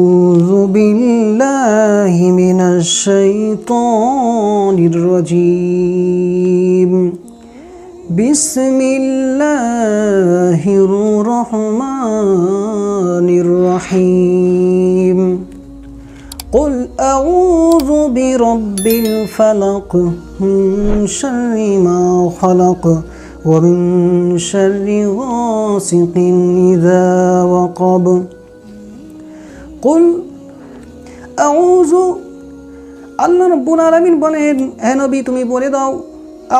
أعوذ بالله من الشيطان الرجيم. بسم الله الرحمن الرحيم. قل أعوذ برب الفلق من شر ما خلق ومن شر غاسق إذا وقب. কুল আউযু আল্লাহ রব্বুল আলামিন বলেন হে নবী, তুমি বলে দাও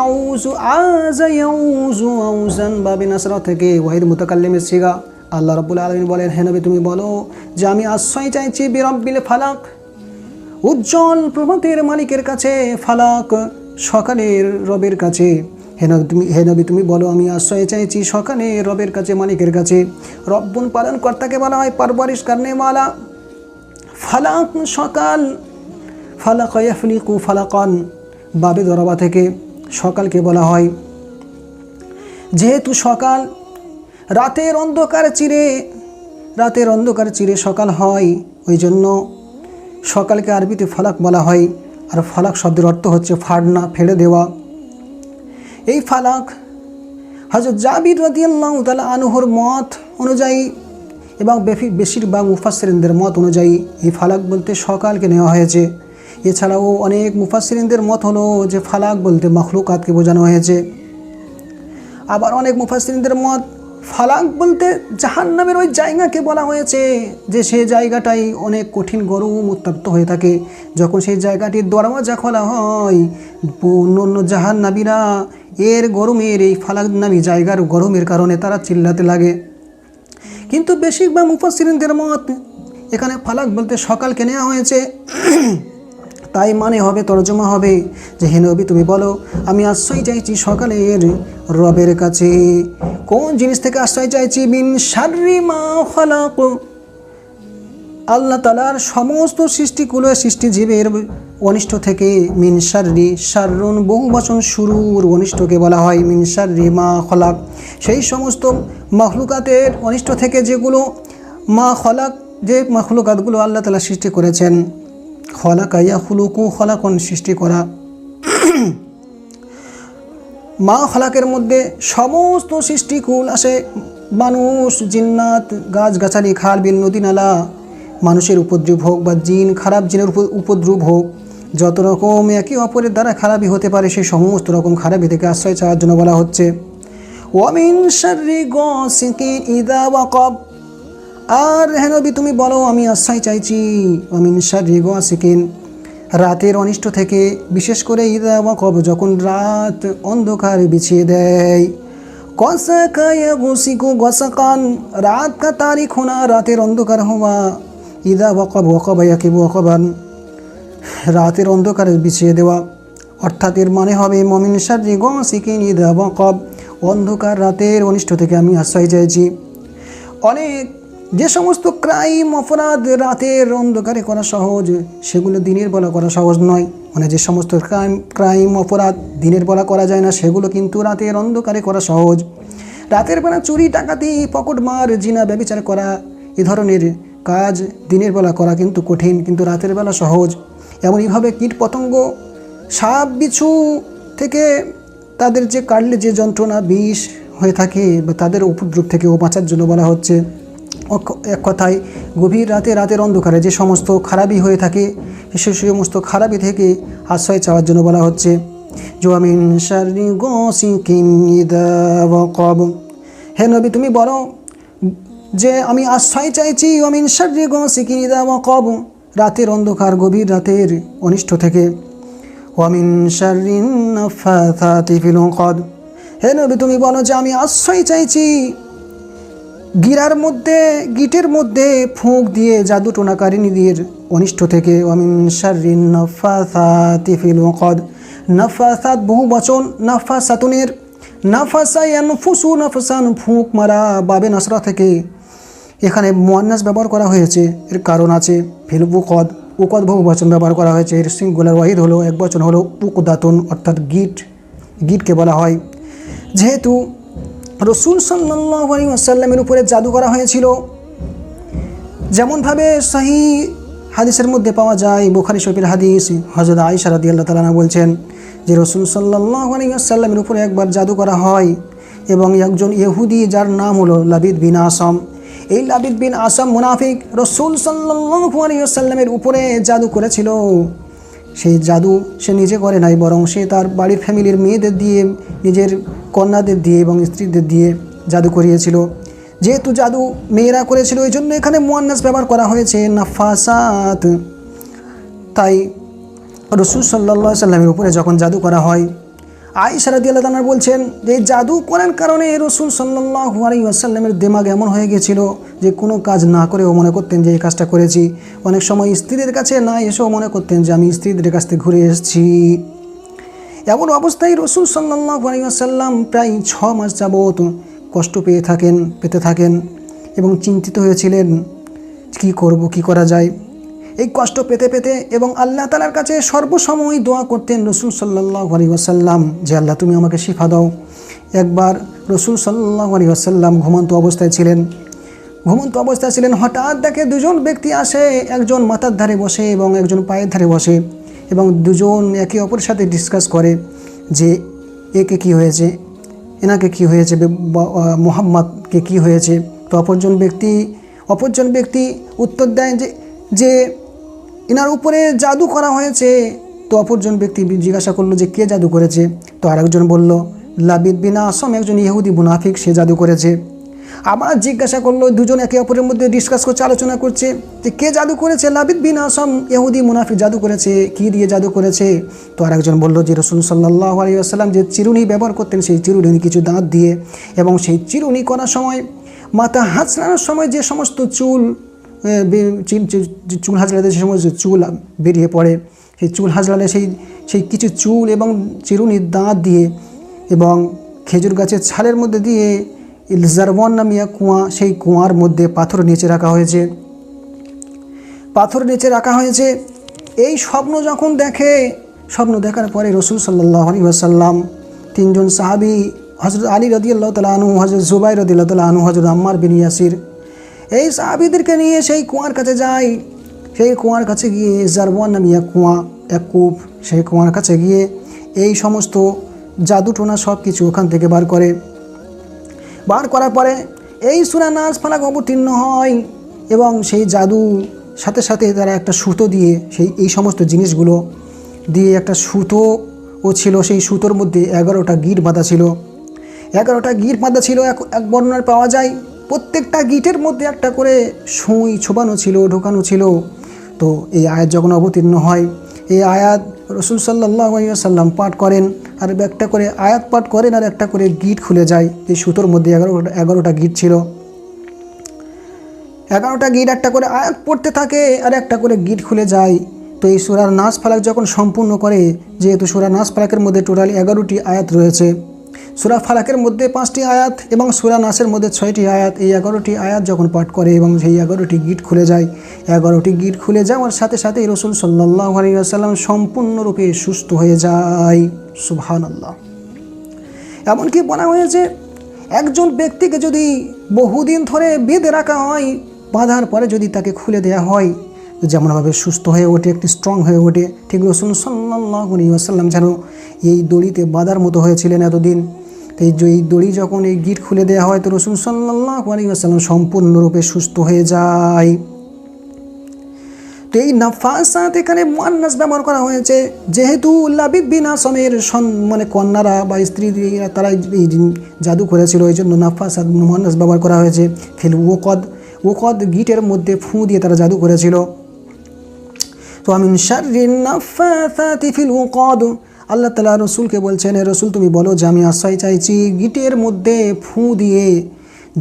আউযু আযা ইয়াউযু আউজান বাবে নাসরা থেকে ওয়াহিদ মুতাকাল্লিমের সিগা আল্লাহ রব্বুল আলামিন বলেন, হে নবী, তুমি বলো যে আমি আশ্রয় চাইছি বিরব্বিল ফালাক, উজ্জ্বল প্রভাতের মালিকের কাছে, ফালাক সকালের রবের কাছে। হে নবী, তুমি হেনবি তুমি বলো, আমি আশ্রয় চাইছি সকালে রবের কাছে, মালিকের কাছে। রব্বুন পালন কর্তাকে বলা হয় পারবারিশ কারণে মালা। ফালাক সকাল, ফালাক ইয়াফলিকু ফালাকান, বাবে দরবা থেকে সকালকে বলা হয়। যেহেতু সকাল, রাতের অন্ধকার চিরে, রাতের অন্ধকার চিরে সকাল হয়, ওই জন্য সকালকে আরবিতে ফালাক বলা হয়। আর ফালাক শব্দের অর্থ হচ্ছে ফাড়না ফেড়ে দেওয়া। এই ফালাক হজরত জাবির রদিয়াল্লাহ তালা আনুহর মত অনুযায়ী এবং বেশি বেশিরভাগ মুফাসরিনদের মত অনুযায়ী এই ফালাক বলতে সকালকে নেওয়া হয়েছে। এছাড়াও অনেক মুফাসরিনদের মত হলো যে ফালাক বলতে মখলুকাতকে বোঝানো হয়েছে। আবার অনেক মুফাসরিনদের মত ফালাক বলতে জাহান নামের ওই জায়গাকে বলা হয়েছে যে সেই জায়গাটাই অনেক কঠিন গরম উত্তপ্ত হয়ে থাকে। যখন সেই জায়গাটির দরওয়াজা খোলা হয় অন্য অন্য জাহান নাবিরা এর গরমের এই ফালাক নামী জায়গার গরমের কারণে তারা চিল্লাতে লাগে। কিন্তু বেশিরভাগ মুফাসিরিনদের মত এখানে ফালাক বলতে সকালকে নেওয়া হয়েছে। তাই মানে হবে, তরজমা হবে যে, হে নবী, তুমি বলো, আমি আশ্রয় চাইছি সকালের রবের কাছে। কোন জিনিস থেকে আশ্রয় চাইছি? বিন সারি মা ফালাক আল্লাহ তালার সমস্ত সৃষ্টিকুলো সৃষ্টিজীবের অনিষ্ট থেকে মিনসারি সারুন বহু বচন শুরুর অনিষ্টকে বলা হয় মিনসারি মা খলাক। সেই সমস্ত মখলুকাতের অনিষ্ট থেকে যেগুলো মা খলাক, যে মখলুকাতগুলো আল্লাহ তালা সৃষ্টি করেছেন, খলাকা হুলুকু খলাকন, সৃষ্টি করা। মা খলাকের মধ্যে সমস্ত সৃষ্টিকুল আসে, মানুষ, জিন্নাত, গাছগাছালি, খাল, বিল, নদী, নালা মানুষের উপদ্রব হোক বা জিন, খারাপ জিনের উপ- উপদ্রব হোক, যত রকম একে অপরের দ্বারা খারাপই হতে পারে সেই সমস্ত রকম খারাপই থেকে আশ্রয় চাওয়ার জন্য বলা হচ্ছে। আর হেনবি তুমি বলো, আমি আশ্রয় চাইছি ওয়ামিন শাররি গাসিকিন। রাতের অনিষ্ট থেকে, বিশেষ করে ইদা ওয়াকাব, যখন রাত অন্ধকার বিছিয়ে দেয়। গসাকা গুসিকু গসাকান, রাত কা তারিখ হোনা, রাতের অন্ধকার হওয়া ইদা ওয়াকাব ওয়াকাবা ইয়াকিবু ওয়াকাবান। রাতের অন্ধকারে বিছিয়ে দেওয়া। অর্থাৎ এর মানে হবে, মমিন সারি গসিকিন ইদা ওয়াকাব। অন্ধকার রাতের অনিষ্ট থেকে আমি আশ্রয় চাইছি। অনেক, যে সমস্ত ক্রাইম, অপরাধ রাতের অন্ধকারে করা সহজ, সেগুলো দিনের বেলা করা সহজ নয়। মানে যে সমস্ত ক্রাইম ক্রাইম, অপরাধ দিনের বেলা করা যায় না, সেগুলো কিন্তু রাতের অন্ধকারে করা সহজ। রাতের বেলা চুরি, ডাকাতি, পকটমার, জিনা, ব্যবচার করা, এ ধরনের কাজ দিনের বেলা করা কিন্তু কঠিন, কিন্তু রাতের বেলা সহজ। এমন এইভাবে কীট পতঙ্গ বিছু থেকে তাদের যে কাটলে যে যন্ত্রণা, বিষ হয়ে থাকে বা তাদের উপদ্রব থেকেও বাঁচার জন্য বলা হচ্ছে এক কথায় গভীর রাতে রাতের অন্ধকারে যে সমস্ত খারাপই হয়ে থাকে, সে সমস্ত খারাপই থেকে আশ্রয় চাওয়ার জন্য বলা হচ্ছে। জোয়ামিন হে নবী, তুমি বলো যে আমি আশ্রয় চাইছি, অমিন শারি গসিকিন ইদা ওয়াকাব রাতের অন্ধকার গভীর রাতের অনিষ্ট থেকে। ওয়ামিন শারিন উকদ হে নবী, তুমি বলো যে আমি আশ্রয় চাইছি। গিরার মধ্যে, গিটের মধ্যে ফুঁক দিয়ে জাদু টোনাকারিনীদের অনিষ্ট থেকে। অমিন শারিন নাফাথাতি ফিল উকদ নাফাসাত বহু বচন, নাফাসাতুনের। নাফাসা ইয়ানফুসু নাফসান ফুঁক মারা বাবে নাসরা থেকে। এখানে মোয়ান্নাস ব্যবহার করা হয়েছে। এর কারণ আছে কদ উকদ। বহু বচন ব্যবহার করা হয়েছে। এর সিঙ্গুলার ওয়াহিদ হলো, এক বচন হলো উকদাতুন, অর্থাৎ গিট। গিটকে বলা হয়। যেহেতু রসুল আসাল্লামের উপরে জাদু করা হয়েছিল, যেমনভাবে সাহি হাদিসের মধ্যে পাওয়া যায়, বুখারি শরীফের হাদিস হজরত আইসা রাদি আল্লাহ তালা বলছেন যে রসুল সাল্লাহ আলিয়াল্লামের উপরে একবার জাদু করা হয় এবং একজন ইহুদি যার নাম হলো লাবিদ বিন আসম। এই লাবিদ বিন আসাম মুনাফিক রসুল সাল্লাহু আলিয়াল্লামের উপরে জাদু করেছিল। সেই জাদু সে নিজে করে নাই, বরং সে তার বাড়ির ফ্যামিলির মেয়েদের দিয়ে, নিজের কন্যাদের দিয়ে এবং স্ত্রীদের দিয়ে জাদু করিয়েছিল। যেহেতু জাদু মেয়েরা করেছিল এই জন্য এখানে মোয়ান্নাস ব্যবহার করা হয়েছে, নাফাসাত। তাই রসুল সাল্লা সাল্লামের উপরে যখন জাদু করা হয় আইসা রাদি আল্লাহ তালার বলছেন, যে জাদু করার কারণে রসুল সাল্লাহ আলী দেমাগ এমন হয়ে গেছিল যে কোনো কাজ না করেও মনে করতেন যে এই কাজটা করেছি। অনেক সময় স্ত্রীদের কাছে না এসেও মনে করতেন যে আমি স্ত্রীদের কাছ থেকে ঘুরে এসেছি। এমন অবস্থায় রসুল সাল্লাহ আলী প্রায় ছ মাস যাবৎ কষ্ট পেয়ে থাকেন, পেতে থাকেন এবং চিন্তিত হয়েছিলেন, কি করব, কি করা যায়? এই কষ্ট পেতে পেতে এবং আল্লাহ তালার কাছে সর্বসময় দোয়া করতেন রসুল সাল্লাহ আলী আসাল্লাম যে, আল্লাহ, তুমি আমাকে শিফা দাও। একবার রসুল সাল্লাহ আলী আসাল্লাম ঘুমন্ত অবস্থায় ছিলেন। ঘুমন্ত অবস্থায় ছিলেন, হঠাৎ দেখে দুজন ব্যক্তি আসে, একজন মাথার ধারে বসে এবং একজন পায়ের ধারে বসে এবং দুজন একে অপরের সাথে ডিসকাস করে যে একে কি হয়েছে? এনাকে কি হয়েছে? মোহাম্মদকে কি হয়েছে? তো অপরজন ব্যক্তি অপরজন ব্যক্তি উত্তর দেয় যে যে এনার উপরে জাদু করা হয়েছে। তো অপরজন ব্যক্তি জিজ্ঞাসা করল যে কে জাদু করেছে? তো আরেকজন বলল, লাবিদ বিনা আসম একজন ইহুদি মুনাফিক, সে জাদু করেছে। আবার জিজ্ঞাসা করল, দুজন একে অপরের মধ্যে ডিসকাস করছে, আলোচনা করছে যে কে জাদু করেছে? লাবিদ বিন আসম ইহুদি মুনাফিক জাদু করেছে, কি দিয়ে জাদু করেছে? তো আরেকজন বলল যে রসুল সাল্লাহ আলী আসসালাম যে চিরুনি ব্যবহার করতেন, সেই চিরুনি কিছু দাঁত দিয়ে এবং সেই চিরুনি করার সময় মাথা হাঁচড়ানোর সময় যে সমস্ত চুল চুল হাজলাতে যে সমস্ত চুল বেরিয়ে পড়ে, সেই চুল হাজলালে সেই সেই কিছু চুল এবং চিরুনির দাঁত দিয়ে এবং খেজুর গাছের ছালের মধ্যে দিয়ে জারবন নামিয়া কুয়া, সেই কুয়ার মধ্যে পাথর নিচে রাখা হয়েছে। পাথর নিচে রাখা হয়েছে। এই স্বপ্ন যখন দেখে, স্বপ্ন দেখার পরে রসুল সাল্লাহ আলী আসাল্লাম তিনজন সাহাবি হজরত আলী রদিয়াল্লাহ তালা আনু হজরত জুবাই রদিল্লাহ তালা আনু হজরত আম্মার বিন ইয়াসির এই সাহাবিদেরকে নিয়ে সেই কুয়ার কাছে যায় সেই কুয়ার কাছে গিয়ে জারবান নামিয়া কুয়া, এক কূপ, সেই কুয়ার কাছে গিয়ে এই সমস্ত জাদুটোনা সব কিছু ওখান থেকে বার করে। বার করার পরে এই সুরা নাচ ফালাক অবতীর্ণ হয় এবং সেই জাদু সাথে সাথে তারা একটা সুতো দিয়ে সেই, এই সমস্ত জিনিসগুলো দিয়ে একটা সুতো ও ছিল, সেই সুতোর মধ্যে এগারোটা গিট বাঁধা ছিল। এগারোটা গিট বাঁধা ছিল, এক এক বর্ণনার পাওয়া যায়। প্রত্যেকটা গিটের মধ্যে একটা করে সুঁই ছোবানো ছিল, ঢোকানো ছিল। তো এই আয়াত যখন অবতীর্ণ হয়, এই আয়াত রসুল সাল্লাহ সাল্লাম পাঠ করেন আর একটা করে আয়াত পাঠ করেন আর একটা করে গিট খুলে যায়। এই সুতোর মধ্যে এগারোটা এগারোটা গিট ছিল। এগারোটা গিট একটা করে আয়াত পড়তে থাকে আর একটা করে গিট খুলে যায়। তো এই সুরার নাচ ফালাক যখন সম্পূর্ণ করে, যেহেতু সুরা নাচ ফালাকের মধ্যে টোটাল এগারোটি আয়াত রয়েছে সুরা ফালাকের মধ্যে পাঁচটি আয়াত এবং সুরা নাসের মধ্যে ছয়টি আয়াত। এই এগারোটি আয়াত যখন পাঠ করে এবং সেই এগারোটি গিট খুলে যায়, এগারোটি গিট খুলে যাওয়ার সাথে সাথে রসুল সাল্লাহ আলিয়াল্লাম সম্পূর্ণরূপে সুস্থ হয়ে যায়। সুবহান আল্লাহ এমনকি বলা হয়েছে, একজন ব্যক্তিকে যদি বহুদিন ধরে বেঁধে রাখা হয়, বাঁধার পরে যদি তাকে খুলে দেওয়া হয় যেমনভাবে সুস্থ হয়ে ওঠে, একটি স্ট্রং হয়ে ওঠে। ঠিক রসুল সাল্লাহ আসাল্লাম যেন এই দড়িতে বাঁধার মতো হয়েছিলেন এতদিন। এই এই দড়ি যখন এই গিট খুলে দেওয়া হয়, তো রসুল সাল্লাহ আলী সম্পূর্ণরূপে সুস্থ হয়ে যায়। তো এই নাফাসাত এখানে মান্নাস ব্যবহার করা হয়েছে। যেহেতু লাবিদ বিন আসমের মানে কন্যারা বা স্ত্রীরা তারা এই জাদু করেছিল, এই জন্য নাফাসাত মান্নাস ব্যবহার করা হয়েছে। ফিল ওকদ ওকদ গিটের মধ্যে ফুঁ দিয়ে তারা জাদু করেছিল। তো আমি ফিল ওকদ আল্লাহ তালা রসুলকে বলছেন রসুল, তুমি বলো যে আমি আশ্রয় চাইছি গিটের মধ্যে ফু দিয়ে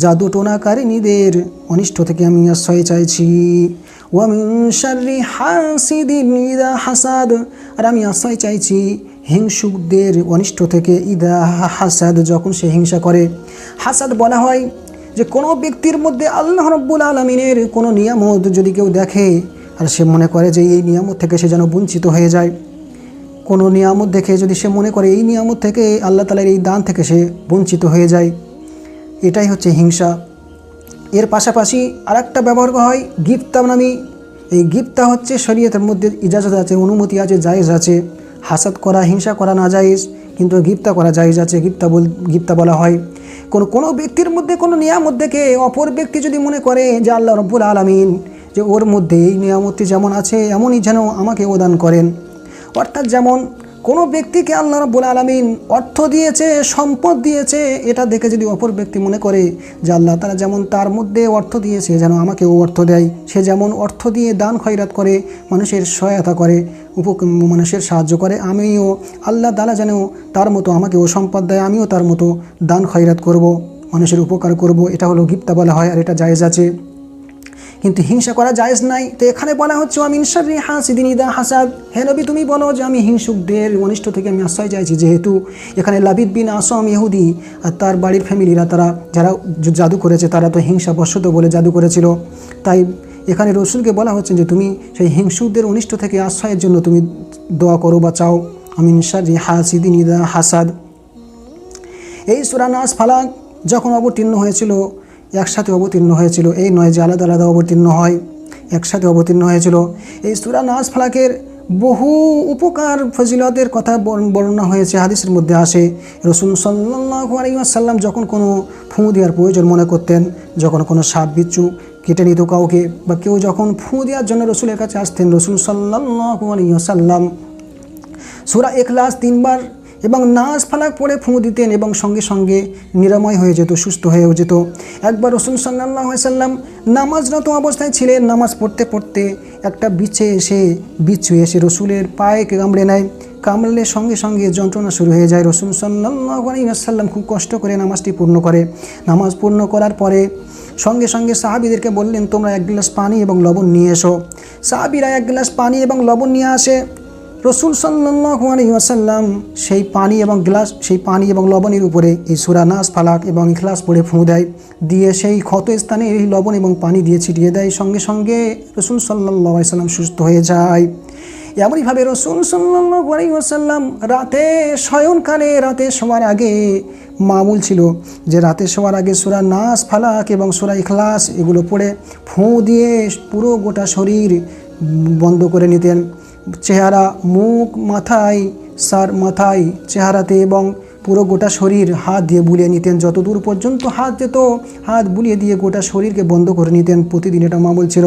জাদু টোনাকারিনীদের অনিষ্ট থেকে আমি আশ্রয় চাইছি। ওয়ামিন হাসাদ। আর আমি আশ্রয় চাইছি হিংসুকদের অনিষ্ট থেকে ইদা হাসাদ, যখন সে হিংসা করে। হাসাদ বলা হয় যে কোনো ব্যক্তির মধ্যে আল্লাহ রব্বুল আলমিনের কোনো নিয়ামত যদি কেউ দেখে আর সে মনে করে যে এই নিয়ামত থেকে সে যেন বঞ্চিত হয়ে যায়। কোনো নিয়ামত দেখে যদি সে মনে করে এই নিয়ামত থেকে আল্লাহ তালার এই দান থেকে সে বঞ্চিত হয়ে যায়। এটাই হচ্ছে হিংসা। এর পাশাপাশি আরেকটা ব্যবহার করা হয় গিফতা নামি। এই গিফতা হচ্ছে শরীয়তের মধ্যে ইজাজত আছে, অনুমতি আছে, জায়েজ আছে। হাসাদ করা, হিংসা করা না জায়েজ, কিন্তু গিফতা করা জায়েজ আছে, গিফতা বল, গিফতা বলা হয়। কোনো কোনো ব্যক্তির মধ্যে কোনো নিয়ামত দেখে অপর ব্যক্তি যদি মনে করে যে আল্লাহ রব্বুল আলমিন যে ওর মধ্যে এই নিয়ামতটি যেমন আছে, এমনই যেন আমাকে দান করেন। অর্থাৎ যেমন কোনো ব্যক্তিকে আল্লাহ রব্বুল আলমিন অর্থ দিয়েছে, সম্পদ দিয়েছে, এটা দেখে যদি অপর ব্যক্তি মনে করে যে আল্লাহ তারা যেমন তার মধ্যে অর্থ দিয়েছে, যেন আমাকেও অর্থ দেয়। সে যেমন অর্থ দিয়ে দান খয়রাত করে, মানুষের সহায়তা করে উপ মানুষের সাহায্য করে, আমিও আল্লাহ তালা যেন তার মতো আমাকেও সম্পদ দেয়, আমিও তার মতো দান খয়রাত করব, মানুষের উপকার করব। এটা হলো গিপ্তা বলা হয় আর এটা জায়েজ আছে। কিন্তু হিংসা করা জায়েজ নাই। তো এখানে বলা হচ্ছে আমি ইনসারি হাসিদিন ইদা হাসাদ। হে নবী, তুমি বলো যে, আমি হিংসুকদের অনিষ্ট থেকে আমি আশ্রয় চাইছি, যেহেতু এখানে লাবিদ বিন আসম ইহুদি আর তার বাড়ির ফ্যামিলিরা, তারা যারা জাদু করেছে, তারা তো হিংসা বশত বলে জাদু করেছিল। তাই এখানে রসুলকে বলা হচ্ছে যে, তুমি সেই হিংসুকদের অনিষ্ট থেকে আশ্রয়ের জন্য তুমি দোয়া করো বা চাও। আমি ইনসারি হাসিদিন ইদা হাসাদ। এই সুরানাস ফালাক যখন অবতীর্ণ হয়েছিল একসাথে অবতীর্ণ হয়েছিল। এই নয় যে আলাদা আলাদা অবতীর্ণ হয়, একসাথে অবতীর্ণ হয়েছিল। এই সুরা নাস ফালাকের বহু উপকার, ফজিলতের কথা বর্ণ- বর্ণনা হয়েছে, হাদিসের মধ্যে আসে। রসুল সাল্লাহ যখন কোনো ফুঁ দেওয়ার প্রয়োজন মনে করতেন, যখন কোনো সাপ, বিচ্ছু কেটে নিত কাউকে বা কেউ যখন ফুঁ দেওয়ার জন্য রসুলের কাছে আসতেন, রসুল সাল্লাহ আলাইসাল্লাম সুরা এখলাস তিনবার এবং নাচ ফালাক পড়ে ফুঁ দিতেন এবং সঙ্গে সঙ্গে নিরাময় হয়ে যেত, সুস্থ হয়েও যেত। একবার রসুল সাল্লাহ সাল্লাম নামাজরত অবস্থায় ছিলেন, নামাজ পড়তে পড়তে একটা বিছে এসে বিচ্ছু এসে রসুলের পায়ে কামড়ে নেয়। কামড়লে সঙ্গে সঙ্গে যন্ত্রণা শুরু হয়ে যায়। রসুল সাল্লাহ সাল্লাম খুব কষ্ট করে নামাজটি পূর্ণ করে। নামাজ পূর্ণ করার পরে সঙ্গে সঙ্গে সাহাবিদেরকে বললেন, তোমরা এক গ্লাস পানি এবং লবণ নিয়ে এসো। সাহাবিরা এক গ্লাস পানি এবং লবণ নিয়ে আসে। রসুল সাল্লাহু আলাইহি ওয়াসাল্লাম সেই পানি এবং গ্লাস, সেই পানি এবং লবণের উপরে এই সুরা নাস, ফালাক এবং ইখলাস পড়ে ফুঁ দেয়, দিয়ে সেই ক্ষত স্থানে এই লবণ এবং পানি দিয়ে ছিটিয়ে দেয়। সঙ্গে সঙ্গে রসুল সাল্লাহ সাল্লাম সুস্থ হয়ে যায়। এমনইভাবে রসুল সাল্লাহু আলাইহি ওয়াসাল্লাম রাতে শয়নকালে, রাতে শোয়ার আগে মামুল ছিল যে রাতে শোয়ার আগে সুরা নাস, ফালাক এবং সুরা ইখলাস এগুলো পড়ে ফুঁ দিয়ে পুরো গোটা শরীর বন্ধ করে নিতেন। চেহারা, মুখ, মাথায়, সার, মাথায় চেহারাতে এবং পুরো গোটা শরীর হাত দিয়ে বুলিয়ে নিতেন। যত দূর পর্যন্ত হাত যেত, হাত বুলিয়ে দিয়ে গোটা শরীরকে বন্ধ করে নিতেন প্রতিদিন, এটা মামুল ছিল।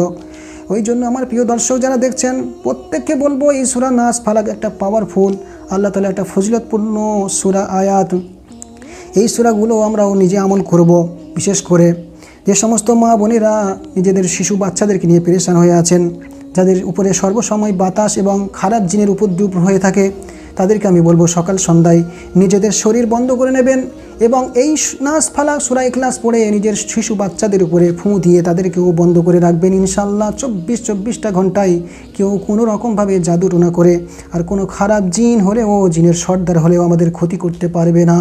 ওই জন্য আমার প্রিয় দর্শক যারা দেখছেন, প্রত্যেককে বলব এই সুরা নাস ফালাক একটা পাওয়ারফুল আল্লাহ তালা একটা ফজিলতপূর্ণ সুরা আয়াত। এই সুরাগুলো আমরাও নিজে আমল করব, বিশেষ করে যে সমস্ত মা বোনেরা নিজেদের শিশু বাচ্চাদেরকে নিয়ে পেরেশান হয়ে আছেন। যাদের উপরে সর্বসময় বাতাস এবং খারাপ জিনের উপদ্রুপ হয়ে থাকে, তাদেরকে আমি বলব সকাল সন্ধ্যায় নিজেদের শরীর বন্ধ করে নেবেন এবং এই নাস ফালা সুরা ক্লাস পড়ে নিজের শিশু বাচ্চাদের উপরে ফুঁ দিয়ে তাদেরকেও বন্ধ করে রাখবেন। ইনশাল্লাহ চব্বিশ চব্বিশটা ঘন্টায় কেউ কোনো রকমভাবে জাদু টোনা করে আর কোনো খারাপ জিন হলেও, জিনের সর্দার হলেও আমাদের ক্ষতি করতে পারবে না।